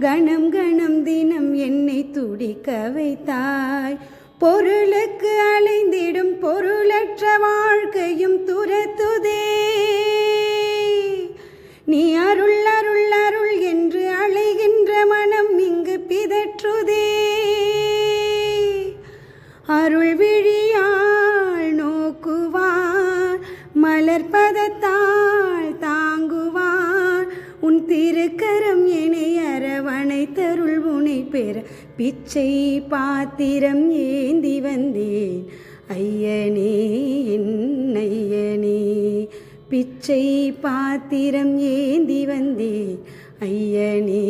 கணம் கணம் தினம் என்னை துடிக்க வைத்தாய். பொருளுக்கு அலைந்திடும் பொருளற்ற வாழ்க்கையும் துரத்துதே. நீ அருள் அருள் அருள் என்று அழைகின்ற மனம் இங்கு பிதற்றுதே. அருள் விழியாள் நோக்குவார் மலர்பதத்தாள் தாங்குவார் திருக்கரம் அரவணை தருள் உனை பெற பிச்சை பாத்திரம் ஏந்தி வந்தேன். ஐயனே என் ஐயனே பிச்சை பாத்திரம் ஏந்தி வந்தேன். ஐயனே